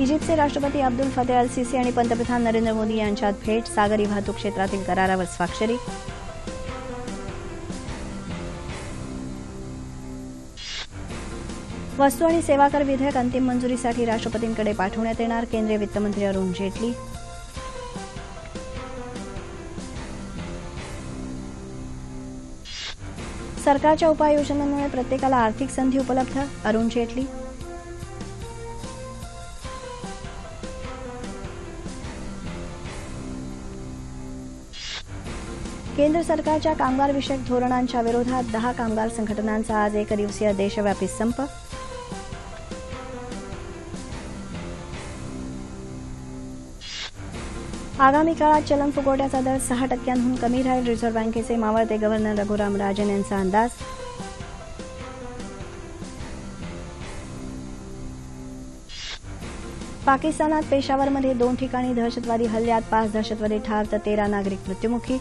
इजिप्तचे राष्ट्रपती Abdul Fateh al Sisi आणि पंतप्रधान नरेंद्र मोदी यांच्यात भेट सागरी वाहतूक क्षेत्रातील करारावर स्वाक्षरी. वस्तू आणि सेवा कर विधेयक अंतिम मंजुरीसाठी राष्ट्रपतींकडे पाठवण्यात येणार केंद्रीय वित्तमंत्री अरुण जेटली. सरकारच्या उपाययोजनांमुळे प्रत्येकाला आर्थिक संधी उपलब्ध अरुण जेटली. केंद्र सरकारच्या कामगारविषयक धोरणांच्या विरोधात दहा कामगार संघटनांचा आज एकदिवसीय देशव्यापी संप. आगामी काळात चलन फुगवट्याचा दर सहा टक्क्यांहून कमी राहील. रिझर्व्ह बँकेचे मावळते गव्हर्नर रघुराम राजन यांचा अंदाज. पाकिस्तानात पेशावरमध्ये दोन ठिकाणी दहशतवादी हल्ल्यात पाच दहशतवादी ठार तर तेरा नागरिक मृत्युमुखी.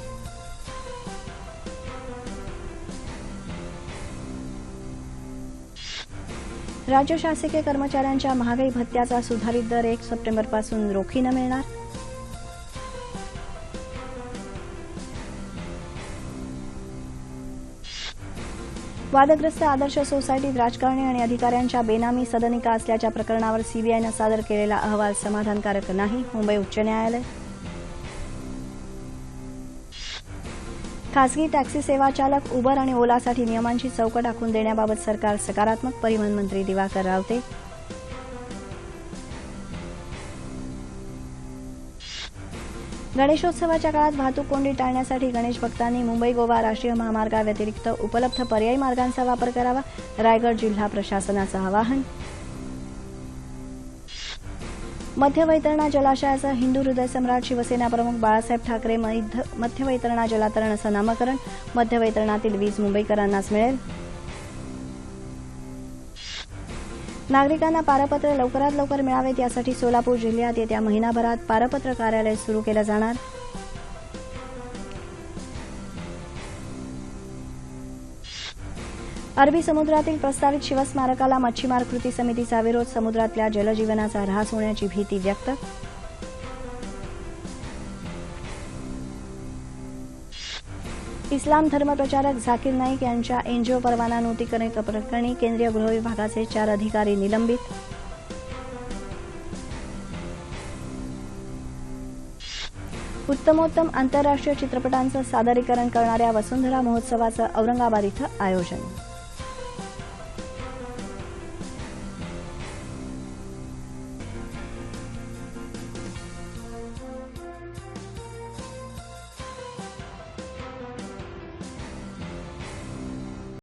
राज्य शासकीय कर्मचाऱ्यांच्या महागाई भत्त्याचा सुधारित दर एक सप्टेंबरपासून रोखीनं मिळणार? वादग्रस्त आदर्श सोसायटीत राजकारणी आणि अधिकाऱ्यांच्या बेनामी सदनिका असल्याच्या प्रकरणावर सीबीआयनं सादर केलेला अहवाल समाधानकारक नाही मुंबई उच्च न्यायालय खासगी टॅक्सी सेवा चालक उबर आणि ओलासाठी नियमांची चौकट आखून देण्याबाबत सरकार सकारात्मक परिवहन मंत्री दिवाकर रावते. गणेशोत्सवाच्या काळात वाहतूक कोंडी टाळण्यासाठी गणेश भक्तांनी मुंबई गोवा राष्ट्रीय महामार्गाव्यतिरिक्त उपलब्ध पर्यायी मार्गांचा वापर करावा रायगड जिल्हा प्रशासनाचं आवाहन. मध्य वैतरणा जलाशयाचं हिंदू हृदय सम्राट शिवसेना प्रमुख बाळासाहेब ठाकरे मध्य वैतरणा जलातरण असं नामकरण मध्य वैतरणातील वीज मुंबईकरांनाच मिळेल. नागरिकांना पारपत्र लवकरात लवकर मिळावेत यासाठी सोलापूर जिल्ह्यात येत्या महिनाभरात पारपत्र कार्यालय सुरू केलं जाणार. अरबी समुद्रातील प्रस्तावित शिवस्मारकाला मच्छीमार कृती समितीचा विरोध समुद्रातल्या जलजीवनाचा ऱ्हास होण्याची भीती व्यक्त? इस्लाम धर्मप्रचारक झाकीर नाईक यांच्या एनजीओ परवाना नोंदणी प्रकरणी केंद्रीय गृह विभागाचे चार अधिकारी निलंबित? उत्तमोत्तम आंतरराष्ट्रीय चित्रपटांचं सादरीकरण करणाऱ्या वसुंधरा महोत्सवाचं औरंगाबाद इथं आयोजन.